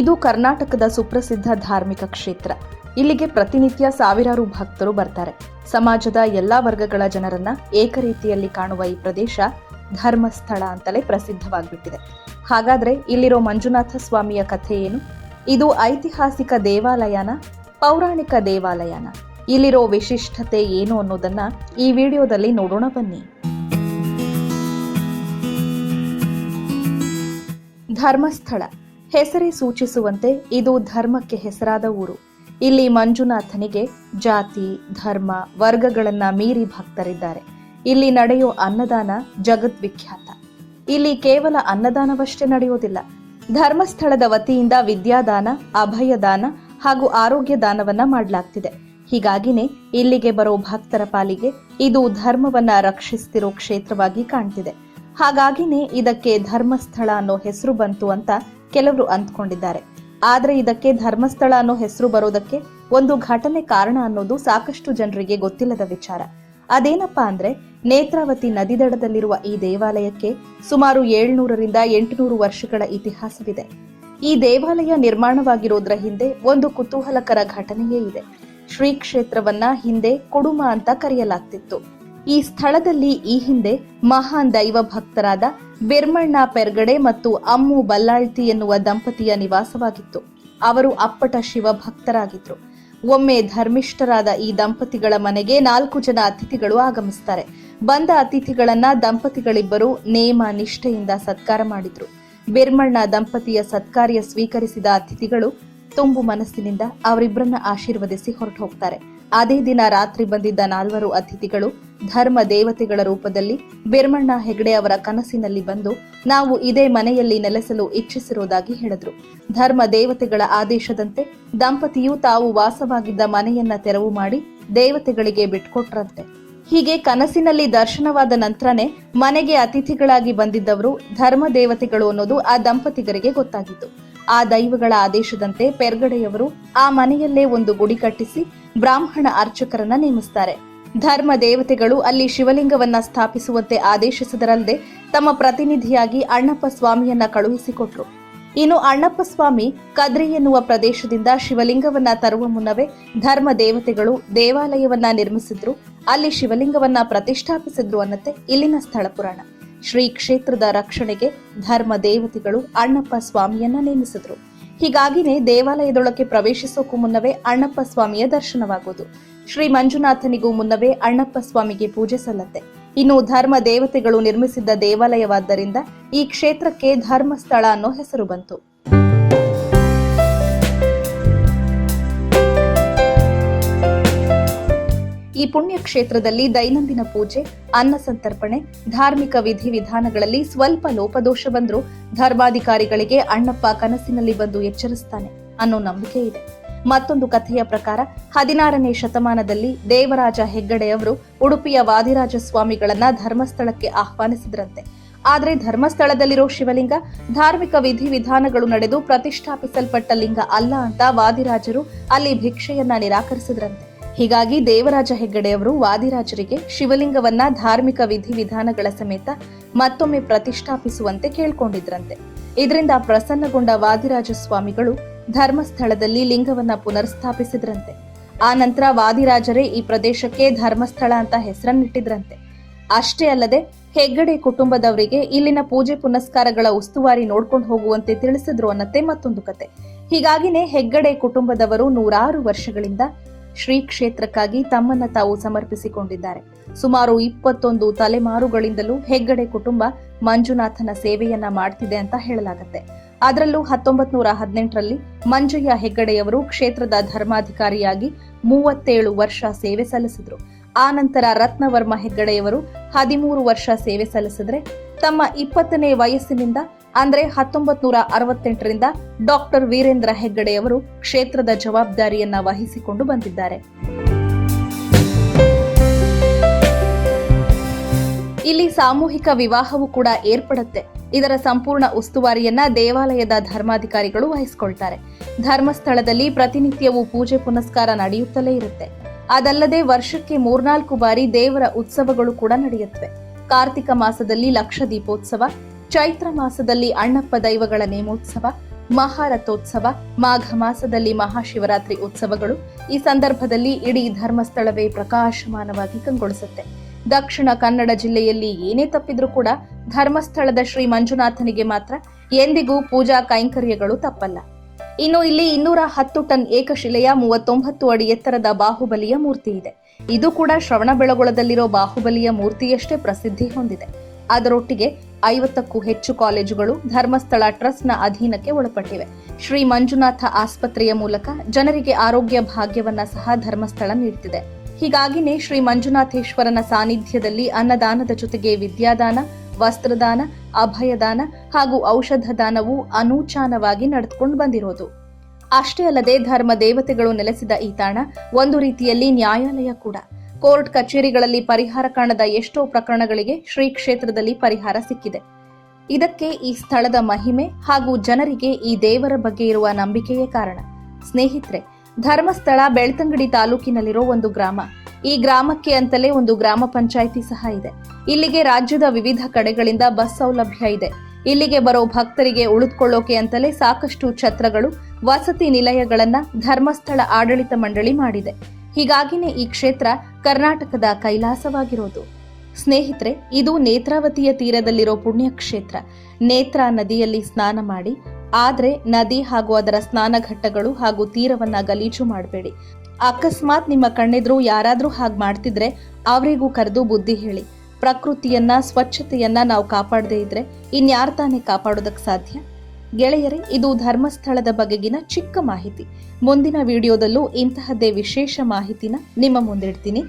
ಇದು ಕರ್ನಾಟಕದ ಸುಪ್ರಸಿದ್ಧ ಧಾರ್ಮಿಕ ಕ್ಷೇತ್ರ. ಇಲ್ಲಿಗೆ ಪ್ರತಿನಿತ್ಯ ಸಾವಿರಾರು ಭಕ್ತರು ಬರ್ತಾರೆ. ಸಮಾಜದ ಎಲ್ಲಾ ವರ್ಗಗಳ ಜನರನ್ನ ಏಕರೀತಿಯಲ್ಲಿ ಕಾಣುವ ಈ ಪ್ರದೇಶ ಧರ್ಮಸ್ಥಳ ಅಂತಲೇ ಪ್ರಸಿದ್ಧವಾಗಿಬಿಟ್ಟಿದೆ. ಹಾಗಾದ್ರೆ ಇಲ್ಲಿರೋ ಮಂಜುನಾಥ ಸ್ವಾಮಿಯ ಕಥೆ ಏನು? ಇದು ಐತಿಹಾಸಿಕ ದೇವಾಲಯನ, ಪೌರಾಣಿಕ ದೇವಾಲಯನ? ಇಲ್ಲಿರೋ ವಿಶಿಷ್ಟತೆ ಏನು ಅನ್ನೋದನ್ನ ಈ ವಿಡಿಯೋದಲ್ಲಿ ನೋಡೋಣ ಬನ್ನಿ. ಧರ್ಮಸ್ಥಳ. ಹೆಸರೇ ಸೂಚಿಸುವಂತೆ ಇದು ಧರ್ಮಕ್ಕೆ ಹೆಸರಾದ ಊರು. ಇಲ್ಲಿ ಮಂಜುನಾಥನಿಗೆ ಜಾತಿ, ಧರ್ಮ, ವರ್ಗಗಳನ್ನ ಮೀರಿ ಭಕ್ತರಿದ್ದಾರೆ. ಇಲ್ಲಿ ನಡೆಯೋ ಅನ್ನದಾನ ಜಗದ್ವಿಖ್ಯಾತ. ಇಲ್ಲಿ ಕೇವಲ ಅನ್ನದಾನವಷ್ಟೇ ನಡೆಯೋದಿಲ್ಲ. ಧರ್ಮಸ್ಥಳದ ವತಿಯಿಂದ ವಿದ್ಯಾದಾನ, ಅಭಯದಾನ ಹಾಗೂ ಆರೋಗ್ಯ ದಾನವನ್ನ ಮಾಡಲಾಗ್ತಿದೆ. ಹೀಗಾಗಿನೇ ಇಲ್ಲಿಗೆ ಬರೋ ಭಕ್ತರ ಪಾಲಿಗೆ ಇದು ಧರ್ಮವನ್ನ ರಕ್ಷಿಸ್ತಿರೋ ಕ್ಷೇತ್ರವಾಗಿ ಕಾಣ್ತಿದೆ. ಹಾಗಾಗಿನೇ ಇದಕ್ಕೆ ಧರ್ಮಸ್ಥಳ ಅನ್ನೋ ಹೆಸರು ಬಂತು ಅಂತ ಕೆಲವರು ಅಂದ್ಕೊಂಡಿದ್ದಾರೆ ಆದರೆ ಇದಕ್ಕೆ ಧರ್ಮಸ್ಥಳ ಅನ್ನೋ ಹೆಸರು ಬರೋದಕ್ಕೆ ಒಂದು ಘಟನೆ ಕಾರಣ ಅನ್ನೋದು ಸಾಕಷ್ಟು ಜನರಿಗೆ ಗೊತ್ತಿಲ್ಲದ ವಿಚಾರ. ಅದೇನಪ್ಪಾ ಅಂದ್ರೆ, ನೇತ್ರಾವತಿ ನದಿ ದಡದಲ್ಲಿರುವ ಈ ದೇವಾಲಯಕ್ಕೆ ಸುಮಾರು ಏಳ್ನೂರರಿಂದ ಎಂಟುನೂರು ವರ್ಷಗಳ ಇತಿಹಾಸವಿದೆ. ಈ ದೇವಾಲಯ ನಿರ್ಮಾಣವಾಗಿರೋದ್ರ ಹಿಂದೆ ಒಂದು ಕುತೂಹಲಕರ ಘಟನೆಯೇ ಇದೆ. ಶ್ರೀ ಕ್ಷೇತ್ರವನ್ನ ಹಿಂದೆ ಕುಡುಮ ಅಂತ ಕರೆಯಲಾಗ್ತಿತ್ತು. ಈ ಸ್ಥಳದಲ್ಲಿ ಈ ಹಿಂದೆ ಮಹಾನ್ ದೈವ ಭಕ್ತರಾದ ಬಿರ್ಮಣ್ಣ ಪೆರ್ಗಡೆ ಮತ್ತು ಅಮ್ಮು ಬಲ್ಲಾಳ್ತಿ ಎನ್ನುವ ದಂಪತಿಯ ನಿವಾಸವಾಗಿತ್ತು. ಅವರು ಅಪ್ಪಟ ಶಿವ ಭಕ್ತರಾಗಿದ್ರು. ಒಮ್ಮೆ ಧರ್ಮಿಷ್ಠರಾದ ಈ ದಂಪತಿಗಳ ಮನೆಗೆ ನಾಲ್ಕು ಜನ ಅತಿಥಿಗಳು ಆಗಮಿಸ್ತಾರೆ. ಬಂದ ಅತಿಥಿಗಳನ್ನ ದಂಪತಿಗಳಿಬ್ಬರು ನೇಮ ನಿಷ್ಠೆಯಿಂದ ಸತ್ಕಾರ ಮಾಡಿದ್ರು. ಬಿರ್ಮಣ್ಣ ದಂಪತಿಯ ಸತ್ಕಾರ್ಯ ಸ್ವೀಕರಿಸಿದ ಅತಿಥಿಗಳು ತುಂಬು ಮನಸ್ಸಿನಿಂದ ಅವರಿಬ್ಬರನ್ನ ಆಶೀರ್ವದಿಸಿ ಹೊರಟು ಹೋಗ್ತಾರೆ ಅದೇ ದಿನ ರಾತ್ರಿ ಬಂದಿದ್ದ ನಾಲ್ವರು ಅತಿಥಿಗಳು ಧರ್ಮ ದೇವತೆಗಳ ರೂಪದಲ್ಲಿ ಬಿರ್ಮಣ್ಣ ಹೆಗಡೆ ಅವರ ಕನಸಿನಲ್ಲಿ ಬಂದು ನಾವು ಇದೇ ಮನೆಯಲ್ಲಿ ನೆಲೆಸಲು ಇಚ್ಛಿಸಿರುವುದಾಗಿ ಹೇಳಿದ್ರು. ಧರ್ಮ ದೇವತೆಗಳ ಆದೇಶದಂತೆ ದಂಪತಿಯು ತಾವು ವಾಸವಾಗಿದ್ದ ಮನೆಯನ್ನ ತೆರವು ಮಾಡಿ ದೇವತೆಗಳಿಗೆ ಬಿಟ್ಕೊಟ್ರಂತೆ. ಹೀಗೆ ಕನಸಿನಲ್ಲಿ ದರ್ಶನವಾದ ನಂತರನೇ ಮನೆಗೆ ಅತಿಥಿಗಳಾಗಿ ಬಂದಿದ್ದವರು ಧರ್ಮ ದೇವತೆಗಳು ಅನ್ನೋದು ಆ ದಂಪತಿಗರಿಗೆ ಗೊತ್ತಾಗಿತ್ತು. ಆ ದೈವಗಳ ಆದೇಶದಂತೆ ಪೆರ್ಗಡೆಯವರು ಆ ಮನೆಯಲ್ಲೇ ಒಂದು ಗುಡಿ ಕಟ್ಟಿಸಿ ಬ್ರಾಹ್ಮಣ ಅರ್ಚಕರನ್ನ ನೇಮಿಸ್ತಾರೆ. ಧರ್ಮ ದೇವತೆಗಳು ಅಲ್ಲಿ ಶಿವಲಿಂಗವನ್ನ ಸ್ಥಾಪಿಸುವಂತೆ ಆದೇಶಿಸಿದರಲ್ಲದೆ ತಮ್ಮ ಪ್ರತಿನಿಧಿಯಾಗಿ ಅಣ್ಣಪ್ಪ ಸ್ವಾಮಿಯನ್ನ ಕಳುಹಿಸಿಕೊಟ್ರು. ಇನ್ನು ಅಣ್ಣಪ್ಪ ಸ್ವಾಮಿ ಕದ್ರಿ ಎನ್ನುವ ಪ್ರದೇಶದಿಂದ ಶಿವಲಿಂಗವನ್ನ ತರುವ ಮುನ್ನವೇ ಧರ್ಮ ದೇವತೆಗಳು ದೇವಾಲಯವನ್ನ ನಿರ್ಮಿಸಿದ್ರು, ಅಲ್ಲಿ ಶಿವಲಿಂಗವನ್ನ ಪ್ರತಿಷ್ಠಾಪಿಸಿದ್ರು ಅನ್ನತ್ತೆ ಇಲ್ಲಿನ ಸ್ಥಳ ಪುರಾಣ. ಶ್ರೀ ಕ್ಷೇತ್ರದ ರಕ್ಷಣೆಗೆ ಧರ್ಮ ದೇವತೆಗಳು ಅಣ್ಣಪ್ಪ ಸ್ವಾಮಿಯನ್ನ ನೇಮಿಸಿದ್ರು. ಹೀಗಾಗಿನೇ ದೇವಾಲಯದೊಳಕ್ಕೆ ಪ್ರವೇಶಿಸೋಕು ಮುನ್ನವೇ ಅಣ್ಣಪ್ಪ ಸ್ವಾಮಿಯ ದರ್ಶನವಾಗುವುದು ಶ್ರೀ ಮಂಜುನಾಥನಿಗೂ ಮುನ್ನವೇ ಅಣ್ಣಪ್ಪ ಸ್ವಾಮಿಗೆ ಪೂಜೆ ಸಲ್ಲತ್ತೆ. ಇನ್ನು ಧರ್ಮ ದೇವತೆಗಳು ನಿರ್ಮಿಸಿದ್ದ ದೇವಾಲಯವಾದ್ದರಿಂದ ಈ ಕ್ಷೇತ್ರಕ್ಕೆ ಧರ್ಮಸ್ಥಳ ಅನ್ನೋ ಹೆಸರು ಬಂತು. ಈ ಪುಣ್ಯ ಕ್ಷೇತ್ರದಲ್ಲಿ ದೈನಂದಿನ ಪೂಜೆ, ಅನ್ನ ಸಂತರ್ಪಣೆ, ಧಾರ್ಮಿಕ ವಿಧಿವಿಧಾನಗಳಲ್ಲಿ ಸ್ವಲ್ಪ ಲೋಪದೋಷ ಬಂದರೂ ಧರ್ಮಾಧಿಕಾರಿಗಳಿಗೆ ಅಣ್ಣಪ್ಪ ಕನಸಿನಲ್ಲಿ ಬಂದು ಎಚ್ಚರಿಸ್ತಾನೆ ಅನ್ನೋ ನಂಬಿಕೆ ಇದೆ. ಮತ್ತೊಂದು ಕಥೆಯ ಪ್ರಕಾರ ಹದಿನಾರನೇ ಶತಮಾನದಲ್ಲಿ ದೇವರಾಜ ಹೆಗ್ಗಡೆಯವರು ಉಡುಪಿಯ ವಾದಿರಾಜ ಸ್ವಾಮಿಗಳನ್ನ ಧರ್ಮಸ್ಥಳಕ್ಕೆ ಆಹ್ವಾನಿಸಿದ್ರಂತೆ. ಆದರೆ ಧರ್ಮಸ್ಥಳದಲ್ಲಿರೋ ಶಿವಲಿಂಗ ಧಾರ್ಮಿಕ ವಿಧಿವಿಧಾನಗಳು ನಡೆದು ಪ್ರತಿಷ್ಠಾಪಿಸಲ್ಪಟ್ಟ ಲಿಂಗ ಅಲ್ಲ ಅಂತ ವಾದಿರಾಜರು ಅಲ್ಲಿ ಭಿಕ್ಷೆಯನ್ನ ನಿರಾಕರಿಸಿದ್ರಂತೆ. ಹೀಗಾಗಿ ದೇವರಾಜ ಹೆಗ್ಗಡೆಯವರು ವಾದಿರಾಜರಿಗೆ ಶಿವಲಿಂಗವನ್ನ ಧಾರ್ಮಿಕ ವಿಧಿವಿಧಾನಗಳ ಸಮೇತ ಮತ್ತೊಮ್ಮೆ ಪ್ರತಿಷ್ಠಾಪಿಸುವಂತೆ ಕೇಳ್ಕೊಂಡಿದ್ರಂತೆ. ಇದರಿಂದ ಪ್ರಸನ್ನಗೊಂಡ ವಾದಿರಾಜ ಸ್ವಾಮಿಗಳು ಧರ್ಮಸ್ಥಳದಲ್ಲಿ ಲಿಂಗವನ್ನ ಪುನರ್ಸ್ಥಾಪಿಸಿದ್ರಂತೆ. ಆ ನಂತರ ವಾದಿರಾಜರೇ ಈ ಪ್ರದೇಶಕ್ಕೆ ಧರ್ಮಸ್ಥಳ ಅಂತ ಹೆಸರನ್ನಿಟ್ಟಿದ್ರಂತೆ. ಅಷ್ಟೇ ಅಲ್ಲದೆ ಹೆಗ್ಗಡೆ ಕುಟುಂಬದವರಿಗೆ ಇಲ್ಲಿನ ಪೂಜೆ ಪುನಸ್ಕಾರಗಳ ಉಸ್ತುವಾರಿ ನೋಡ್ಕೊಂಡು ಹೋಗುವಂತೆ ತಿಳಿಸಿದ್ರು ಅನ್ನತ್ತೆ ಮತ್ತೊಂದು ಕತೆ. ಹೀಗಾಗಿನೇ ಹೆಗ್ಗಡೆ ಕುಟುಂಬದವರು ನೂರಾರು ವರ್ಷಗಳಿಂದ ಶ್ರೀ ಕ್ಷೇತ್ರಕ್ಕಾಗಿ ತಮ್ಮನ್ನ ತಾವು ಸಮರ್ಪಿಸಿಕೊಂಡಿದ್ದಾರೆ. ಸುಮಾರು ಇಪ್ಪತ್ತೊಂದು ತಲೆಮಾರುಗಳಿಂದಲೂ ಹೆಗ್ಗಡೆ ಕುಟುಂಬ ಮಂಜುನಾಥನ ಸೇವೆಯನ್ನ ಮಾಡ್ತಿದೆ ಅಂತ ಹೇಳಲಾಗುತ್ತೆ. ಅದರಲ್ಲೂ ಹತ್ತೊಂಬತ್ ನೂರ ಹದಿನೆಂಟರಲ್ಲಿ ಮಂಜಯ್ಯ ಹೆಗ್ಗಡೆಯವರು ಕ್ಷೇತ್ರದ ಧರ್ಮಾಧಿಕಾರಿಯಾಗಿ ಮೂವತ್ತೇಳು ವರ್ಷ ಸೇವೆ ಸಲ್ಲಿಸಿದ್ರು. ಆ ನಂತರ ರತ್ನವರ್ಮ ಹೆಗ್ಗಡೆಯವರು ಹದಿಮೂರು ವರ್ಷ ಸೇವೆ ಸಲ್ಲಿಸಿದ್ರೆ ತಮ್ಮ ಇಪ್ಪತ್ತನೇ ವಯಸ್ಸಿನಿಂದ ಅಂದ್ರೆ ಹತ್ತೊಂಬತ್ ನೂರ ಅರವತ್ತೆಂಟರಿಂದ ಡಾಕ್ಟರ್ ವೀರೇಂದ್ರ ಹೆಗ್ಗಡೆಯವರು ಕ್ಷೇತ್ರದ ಜವಾಬ್ದಾರಿಯನ್ನ ವಹಿಸಿಕೊಂಡು ಬಂದಿದ್ದಾರೆ. ಇಲ್ಲಿ ಸಾಮೂಹಿಕ ವಿವಾಹವೂ ಕೂಡ ಏರ್ಪಡುತ್ತೆ. ಇದರ ಸಂಪೂರ್ಣ ಉಸ್ತುವಾರಿಯನ್ನ ದೇವಾಲಯದ ಧರ್ಮಾಧಿಕಾರಿಗಳು ವಹಿಸಿಕೊಳ್ತಾರೆ. ಧರ್ಮಸ್ಥಳದಲ್ಲಿ ಪ್ರತಿನಿತ್ಯವೂ ಪೂಜೆ ಪುನಸ್ಕಾರ ನಡೆಯುತ್ತಲೇ ಇರುತ್ತೆ. ಅದಲ್ಲದೆ ವರ್ಷಕ್ಕೆ ಮೂರ್ನಾಲ್ಕು ಬಾರಿ ದೇವರ ಉತ್ಸವಗಳು ಕೂಡ ನಡೆಯುತ್ತವೆ. ಕಾರ್ತಿಕ ಮಾಸದಲ್ಲಿ ಲಕ್ಷ ದೀಪೋತ್ಸವ ಚೈತ್ರ ಮಾಸದಲ್ಲಿ ಅಣ್ಣಪ್ಪ ದೈವಗಳ ನೇಮೋತ್ಸವ, ಮಹಾರಥೋತ್ಸವ, ಮಾಘ ಮಾಸದಲ್ಲಿ ಮಹಾಶಿವರಾತ್ರಿ ಉತ್ಸವಗಳು ಈ ಸಂದರ್ಭದಲ್ಲಿ ಇಡೀ ಧರ್ಮಸ್ಥಳವೇ ಪ್ರಕಾಶಮಾನವಾಗಿ ಕಂಗೊಳಿಸುತ್ತೆ. ದಕ್ಷಿಣ ಕನ್ನಡ ಜಿಲ್ಲೆಯಲ್ಲಿ ಏನೇ ತಪ್ಪಿದ್ರೂ ಕೂಡ ಧರ್ಮಸ್ಥಳದ ಶ್ರೀ ಮಂಜುನಾಥನಿಗೆ ಮಾತ್ರ ಎಂದಿಗೂ ಪೂಜಾ ಕೈಂಕರ್ಯಗಳು ತಪ್ಪಲ್ಲ. ಇನ್ನು ಇಲ್ಲಿ ಇನ್ನೂರ ಹತ್ತು ಟನ್ ಏಕಶಿಲೆಯ ಮೂವತ್ತೊಂಬತ್ತು ಅಡಿ ಎತ್ತರದ ಬಾಹುಬಲಿಯ ಮೂರ್ತಿ ಇದೆ ಇದು ಕೂಡ ಶ್ರವಣಬೆಳಗೊಳದಲ್ಲಿರೋ ಬಾಹುಬಲಿಯ ಮೂರ್ತಿಯಷ್ಟೇ ಪ್ರಸಿದ್ಧಿ ಹೊಂದಿದೆ. ಅದರೊಟ್ಟಿಗೆ ಐವತ್ತಕ್ಕೂ ಹೆಚ್ಚು ಕಾಲೇಜುಗಳು ಧರ್ಮಸ್ಥಳ ಟ್ರಸ್ಟ್ನ ಅಧೀನಕ್ಕೆ ಒಳಪಟ್ಟಿವೆ. ಶ್ರೀ ಮಂಜುನಾಥ ಆಸ್ಪತ್ರೆಯ ಮೂಲಕ ಜನರಿಗೆ ಆರೋಗ್ಯ ಭಾಗ್ಯವನ್ನ ಸಹ ಧರ್ಮಸ್ಥಳ ನೀಡುತ್ತಿದೆ ಹೀಗಾಗಿನೇ ಶ್ರೀ ಮಂಜುನಾಥೇಶ್ವರನ ಸಾನ್ನಿಧ್ಯದಲ್ಲಿ ಅನ್ನದಾನದ ಜೊತೆಗೆ ವಿದ್ಯಾದಾನ, ವಸ್ತ್ರದಾನ, ಅಭಯದಾನ ಹಾಗೂ ಔಷಧ ದಾನವು ಅನೂಚಾನವಾಗಿ ನಡೆದುಕೊಂಡು ಬಂದಿರೋದು. ಅಷ್ಟೇ ಅಲ್ಲದೆ ಧರ್ಮ ದೇವತೆಗಳು ನೆಲೆಸಿದ ಈ ತಾಣ ಒಂದು ರೀತಿಯಲ್ಲಿ ನ್ಯಾಯಾಲಯ ಕೂಡ. ಕೋರ್ಟ್ ಕಚೇರಿಗಳಲ್ಲಿ ಪರಿಹಾರ ಕಾಣದ ಎಷ್ಟೋ ಪ್ರಕರಣಗಳಿಗೆ ಶ್ರೀ ಕ್ಷೇತ್ರದಲ್ಲಿ ಪರಿಹಾರ ಸಿಕ್ಕಿದೆ. ಇದಕ್ಕೆ ಈ ಸ್ಥಳದ ಮಹಿಮೆ ಹಾಗೂ ಜನರಿಗೆ ಈ ದೇವರ ಬಗ್ಗೆ ಇರುವ ನಂಬಿಕೆಯೇ ಕಾರಣ. ಸ್ನೇಹಿತರೆ, ಧರ್ಮಸ್ಥಳ, ಬೆಳ್ತಂಗಡಿ ತಾಲೂಕಿನಲ್ಲಿರೋ ಒಂದು ಗ್ರಾಮ. ಈ ಗ್ರಾಮಕ್ಕೆ ಅಂತಲೇ ಒಂದು ಗ್ರಾಮ ಪಂಚಾಯಿತಿ ಸಹ ಇದೆ. ಇಲ್ಲಿಗೆ ರಾಜ್ಯದ ವಿವಿಧ ಕಡೆಗಳಿಂದ ಬಸ್ ಸೌಲಭ್ಯ ಇದೆ. ಇಲ್ಲಿಗೆ ಬರೋ ಭಕ್ತರಿಗೆ ಉಳಿದುಕೊಳ್ಳೋಕೆ ಅಂತಲೇ ಸಾಕಷ್ಟು ಛತ್ರಗಳು, ವಸತಿ ನಿಲಯಗಳನ್ನ ಧರ್ಮಸ್ಥಳ ಆಡಳಿತ ಮಂಡಳಿ ಮಾಡಿದೆ. ಹೀಗಾಗಿನೇ ಈ ಕ್ಷೇತ್ರ ಕರ್ನಾಟಕದ ಕೈಲಾಸವಾಗಿರೋದು. ಸ್ನೇಹಿತರೆ, ಇದು ನೇತ್ರಾವತಿಯ ತೀರದಲ್ಲಿರೋ ಪುಣ್ಯಕ್ಷೇತ್ರ. ನೇತ್ರ ನದಿಯಲ್ಲಿ ಸ್ನಾನ ಮಾಡಿ, ಆದ್ರೆ ನದಿ ಹಾಗೂ ಅದರ ಸ್ನಾನಘಟ್ಟಗಳು ಹಾಗೂ ತೀರವನ್ನ ಗಲೀಜು ಮಾಡಬೇಡಿ. ಅಕಸ್ಮಾತ್ ನಿಮ್ಮ ಕಣ್ಣೆದ್ರು ಯಾರಾದ್ರೂ ಹಾಗೆ ಮಾಡ್ತಿದ್ರೆ ಅವರಿಗೂ ಕರೆದು ಬುದ್ಧಿ ಹೇಳಿ. ಪ್ರಕೃತಿಯನ್ನ, ಸ್ವಚ್ಛತೆಯನ್ನ ನಾವು ಕಾಪಾಡದೇ ಇದ್ರೆ ಇನ್ಯಾರ್ ತಾನೇ ಕಾಪಾಡೋದಕ್ಕೆ ಸಾಧ್ಯ? ಗೆಳೆಯರೇ ಇದು ಧರ್ಮಸ್ಥಳದ ಬಗೆಗಿನ ಚಿಕ್ಕ ಮಾಹಿತಿ. ಮುಂದಿನ ವಿಡಿಯೋದಲ್ಲೂ ಇಂತಹದ್ದೇ ವಿಶೇಷ ಮಾಹಿತಿನ ನಿಮ್ಮ ಮುಂದಿಡ್ತೀನಿ.